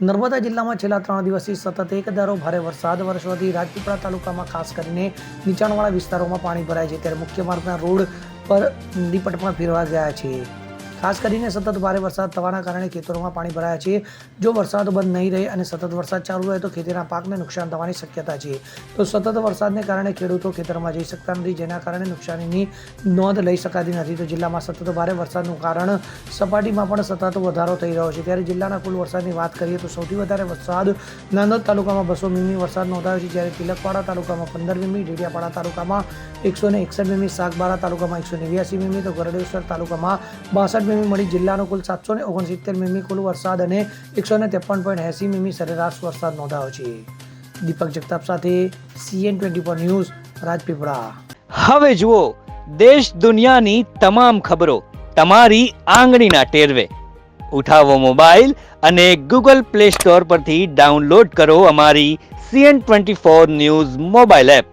નર્મદા જિલ્લામાં છેલ્લા ત્રણ દિવસથી સતત એક ધારો ભારે વરસાદ વરસવાથી રાજપીપળા તાલુકામાં ખાસ કરીને નીચાણવાળા વિસ્તારોમાં પાણી ભરાય છે. ત્યારે મુખ્ય માર્ગના રોડ પર નદી પણ ફેરવા ગયા છે. ખાસ કરીને સતત ભારે વરસાદ થવાના કારણે ખેતરોમાં પાણી ભરાયા છે. જો વરસાદ બંધ નહીં રહે અને સતત વરસાદ ચાલુ રહે તો ખેતીના પાકને નુકસાન થવાની શક્યતા છે. તો સતત વરસાદને કારણે ખેડૂતો ખેતરમાં જઈ શકતા નથી, જેના કારણે નુકસાનીની નોંધ લઈ શકાતી નથી. તો જિલ્લામાં સતત ભારે વરસાદનું કારણ સપાટીમાં પણ સતત વધારો થઈ રહ્યો છે. ત્યારે જિલ્લાના કુલ વરસાદની વાત કરીએ તો સૌથી વધારે વરસાદ નાંદોદ તાલુકામાં બસો મીમી વરસાદ નોંધાયો છે. જ્યારે તિલકવાડા તાલુકામાં પંદર મીમી, ડેડિયાપાડા તાલુકામાં એકસો ને એકસઠ મીમી, સાગબારા તાલુકામાં એકસો નેવ્યાસી મીમી, તો ગરડેશ્વર તાલુકામાં બાસઠ મીમી મળી જિલ્લાનો કુલ સાતસો ને ઓગણસિત્તેર મીમી, કુલ વરસાદ અને એકસો ને ત્રેપન પોઈન્ટ એંસી મીમી સરેરાશ વરસાદ નોંધાયો છે. દીપક જગતાપ સાથે CN twenty four news, Rajpipla. હવે જુઓ, દેશ દુનિયાની તમામ ખબરો તમારી આંગળીના ટેરવે. ઉઠાવો મોબાઈલ અને ગૂગલ પ્લે સ્ટોર પરથી ડાઉનલોડ કરો અમારી CN twenty four news mobile app.